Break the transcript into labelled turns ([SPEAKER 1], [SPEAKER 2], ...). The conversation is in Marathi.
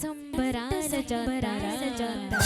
[SPEAKER 1] संभरा सजरा सजरा